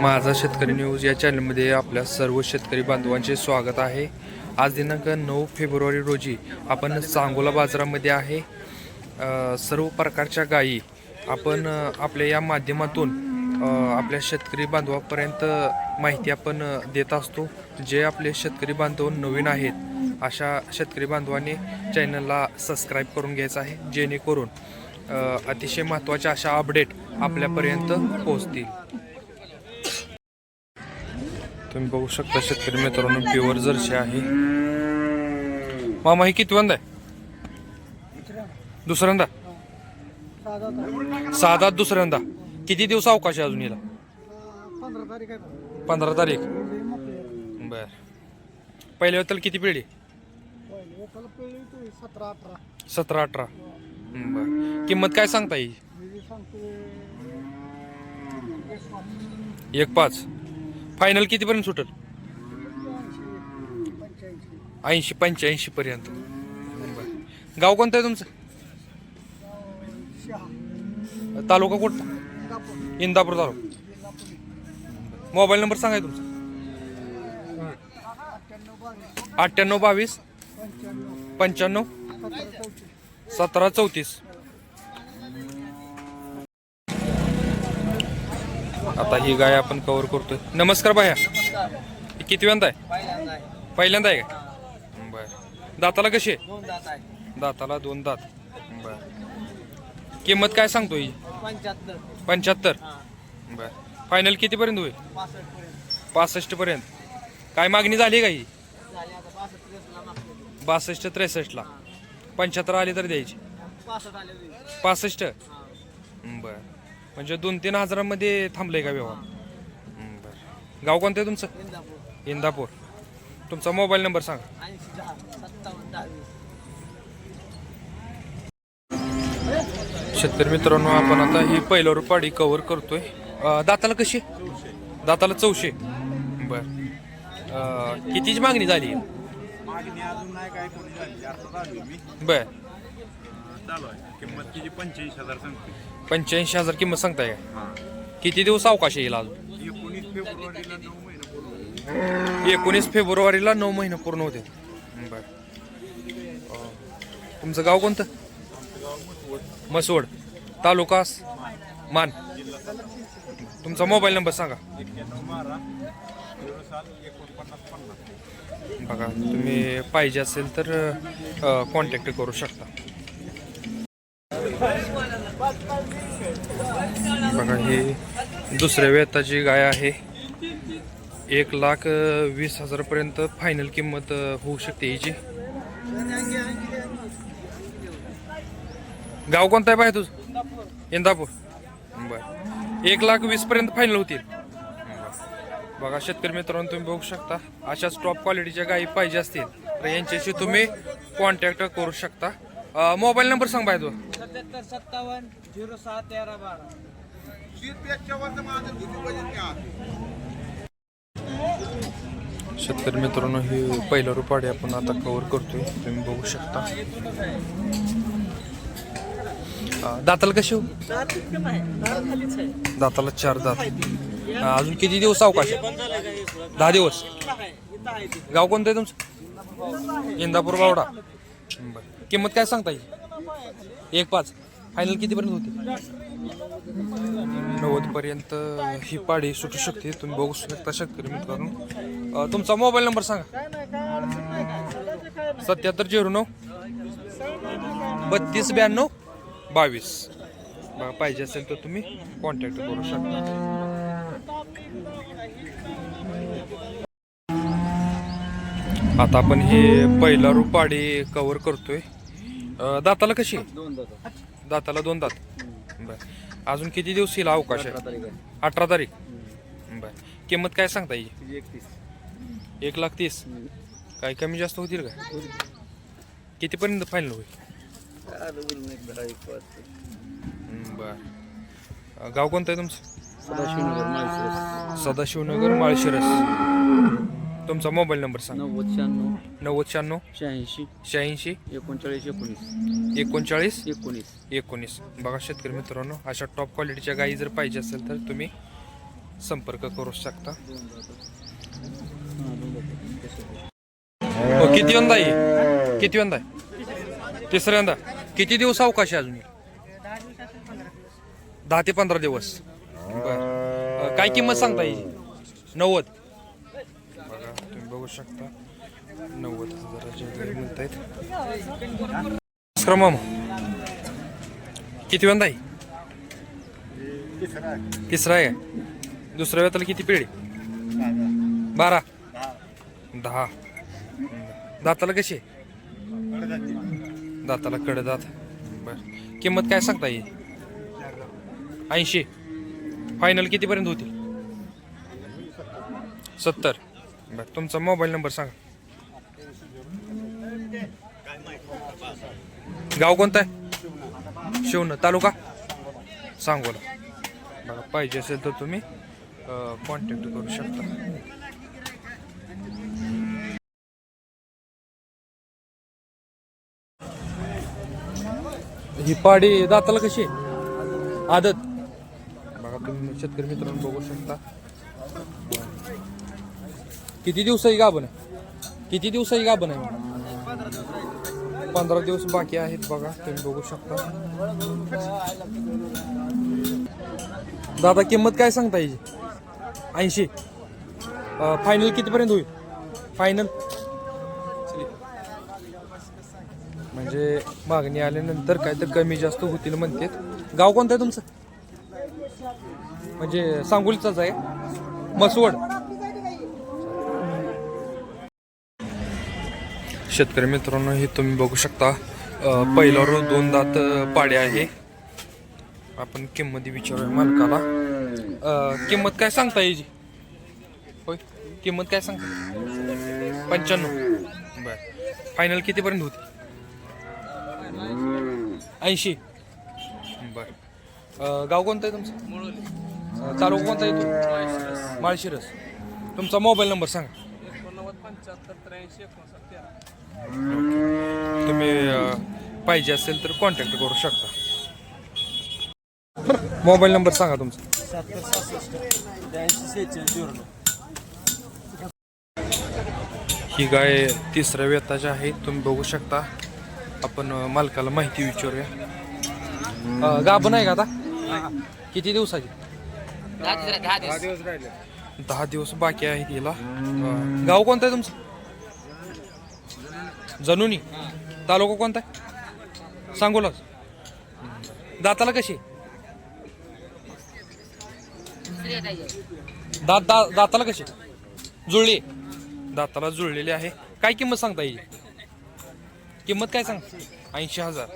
माझा शेतकरी न्यूज या चॅनलमध्ये आपल्या सर्व शेतकरी बांधवांचे स्वागत आहे. आज दिनांक नऊ फेब्रुवारी रोजी आपण सांगोला बाजारामध्ये आहे. सर्व प्रकारच्या गायी आपण आपल्या या माध्यमातून आपल्या शेतकरी बांधवापर्यंत माहिती आपण देत असतो. जे आपले शेतकरी बांधव नवीन आहेत अशा शेतकरी बांधवांनी चॅनलला सबस्क्राईब करून घ्यायचं आहे. जेणेकरून अतिशय महत्त्वाच्या अशा अपडेट आपल्यापर्यंत पोहोचतील. तुम्ही बघू शकता शेतकरी मित्रांनो प्युअर जर्सी आहे. मामा ही किती आहे? दुसऱ्यांदा? साधा दुसऱ्यांदा. किती दिवस अवकाश आहे अजून हिला? पंधरा तारीख. बर. पहिल्या वेळेला किती पिढी सतरा अठरा. बर. किंमत काय सांगता येईल? एक पाच. फायनल कितीपर्यंत सुटेल? ऐंशी पंच्याऐंशी पर्यंत. गाव कोणतं आहे तुमचं? तालुका कोणता इंदापूर तालुका. मोबाईल नंबर सांगाय तुमचा. अठ्ठ्याण्णव बावीस अठ्ठ्याण्णव बावीस पंच्याण्णव सतरा चौतीस. आता ही गाय आपण कव्हर करतोय. नमस्कार बाया ही किती वेंदा आहे. पहिल्यांदा आहे का? बर. दाताला कशी आहे? दोन दात आहे. दाताला दोन दात. बर. किंमत काय सांगतो ही? पंच्याहत्तर. बर. फायनल कितीपर्यंत होईल? पासष्ट पर्यंत काय मागणी झाली का ही? बासष्ट त्रेसष्टला. पंच्याहत्तर आली तर द्यायची. पासष्ट. बर. म्हणजे दोन तीन हजारामध्ये थांबलंय का व्यवहार? हं, बर. गाव कोणतं आहे तुमचं? इंदापूर. तुमचा मोबाईल नंबर सांगा. ऐंशी दहा सत्तावन्न दहावीस शेतकरी मित्रांनो आपण आता ही पहिलं रुपाडी कव्हर करतोय. अं, दाताला कशी? दाताला चौशे. बर. अं, कितीची मागणी झाली? मागणी अजून नाही काय कोणी झाली. आता झाली मी. बर. चालू आहे. किंमत किती? पंच्याऐंशी हजार सांगते पंच्याऐंशी हजार किंमत सांगताय का? हा. किती दिवस अवकाश येईल अजून एकोणीस फेब्रुवारीला नऊ महिने पूर्ण एकोणीस फेब्रुवारीला नऊ महिने पूर्ण होते बर. तुमचं गाव कोणतं? मसवड. तालुका मान. तुमचा मोबाईल नंबर सांगा. एक्क्याण्णव बारा झिरो सात एकोणपन्नास पन्नास बघा तुम्ही पाहिजे असेल तर कॉन्टॅक्ट करू शकता बघा ही दुसऱ्या वेताची गाय आहे. एक लाख वीस हजारपर्यंत फायनल किंमत होऊ शकते हिची. गाव कोणतं आहे पाहिजे तुझं? इंदापूर. बर. एक लाख वीस पर्यंत फायनल होतील. बघा शेतकरी मित्रांनो तुम्ही बघू शकता अशाच टॉप क्वालिटीच्या गायी पाहिजे असतील तर यांच्याशी तुम्ही कॉन्टॅक्ट करू शकता. मोबाईल नंबर सांग बाय तू सत्याहत्तर सत्तावन्न झिरो सहा तेरा बारा. शेतकरी मित्रांनो ही पहिला रुपाडी आपण आता कव्हर करतोय. तुम्ही बघू शकता. दाताला कशी हो? दाताला चार दात. अजून किती दिवस अवकाश आहे? दहा दिवस. गाव कोणतं आहे तुमचं? इंदापूर बावडा. बरं. किंमत काय सांगता येईल? एक पाच. फायनल कितीपर्यंत होती? नव्वद पर्यंत ही पाडी सुटू शकते. तुम्ही बघू शकता शेतकरी मित्रांनो. तुमचा मोबाईल नंबर सांगा. सत्याहत्तर झिरो नऊ बत्तीस ब्याण्णव बावीस. पाहिजे असेल तर तुम्ही कॉन्टॅक्ट करू शकता. आता आपण हे पहिला रुपाडी कव्हर करतोय. दाताला कशी? दाताला दोन दात. बर. अजून किती दिवस येईल अवकाश आहे? अठरा तारीख बर. किंमत काय सांगता येईल एक लाख तीस? काय कमी जास्त होतील का? कितीपर्यंत फायनल होईल? बर. गाव कोणतं आहे तुमचं? सदाशिवनगर माळशिरस. सदाशिवनगर माळशिरस. तुमचा मोबाईल नंबर सांगा. नव्वद शहाण्णव. नव्वद शहाण्णव. शहाऐंशी. शहाऐंशी. एकोणचाळीस एकोणीस. एकोणचाळीस. एकोणीस. एकोणीस. बघा शेतकरी मित्रांनो अशा टॉप क्वालिटीच्या गायी जर पाहिजे असेल तर तुम्ही संपर्क करू शकता. हो, किती यंदा आहे? किती यंदा आहे? तिसऱ्यांदा किती दिवस अवकाश आहे अजून? दहा ते पंधरा दिवस. बर. काय किंमत सांगता येईल? नव्वद. शकता. नव्वद हजाराचे वगैरे मिळत आहेत नमस्कार मामा. किती यंदा आहे? तिसरा आहे. दुसऱ्या वेळेला किती पिढी? बारा. दहा. दाताला कशी? आहे? दाताला कडे दात. बर. किंमत काय सांगता येईल ऐंशी. फायनल कितीपर्यंत होतील? सत्तर. बर तुमचा मोबाईल नंबर सांगा. गाव कोणतं आहे? शिवणं तालुका? सांगोला. बघा पाहिजे असेल तर तुम्ही कॉन्टॅक्ट करू शकता. ही पाडी दाताला कशी आदत. बघा तुम्ही शेतकरी मित्रांनो बघू शकता. किती दिवसाची गाभण आहे? किती दिवसाची गाभण आहे? पंधरा दिवस बाकी आहेत बघा तुम्ही बघू शकता. दादा किंमत काय सांगता याची? ऐंशी. फायनल कितीपर्यंत होईल? फायनल म्हणजे मागणी आल्यानंतर काय तर कमी जास्त होतील म्हणतात. गाव कोणतं आहे तुमचं? म्हणजे सांगोलीचाच आहे. मसवड शेतकरी मित्रांनो हे तुम्ही बघू शकता. अं, पहिल्यावर दोन दात पाडे आहे. आपण किंमत विचारूया मालकाला. किंमत काय सांगता याची होय किंमत काय सांगता पंच्याण्णव. बर. फायनल कितीपर्यंत होती? ऐंशी. बर. गाव कोणतं आहे तुमचं? तालुका कोणता आहे तो? माळशिरस. तुमचा मोबाईल नंबर सांगा. तुम्ही पाहिजे असेल तर कॉन्टॅक्ट करू शकता. मोबाईल नंबर सांगा तुमचा. सत्तर सहासष्ट ब्याऐंशी सेहेचाळीस झिरो नऊ ही गाय तिसऱ्या वेताची आहे तुम्ही बघू शकता. आपण मालकाला माहिती विचारूया. गाभण आहे का आता? किती दिवसाची? दहा दिवस बाकी आहे तिला गाव कोणतं आहे तुमचं? जनुनी. तालुका कोणता आहे सांगोलाच. दाताला कशी? दात दा दाताला कशी? जुळली. दाताला जुळलेली आहे. काय किंमत सांगता येईल? किंमत काय सांग? ऐंशी हजार.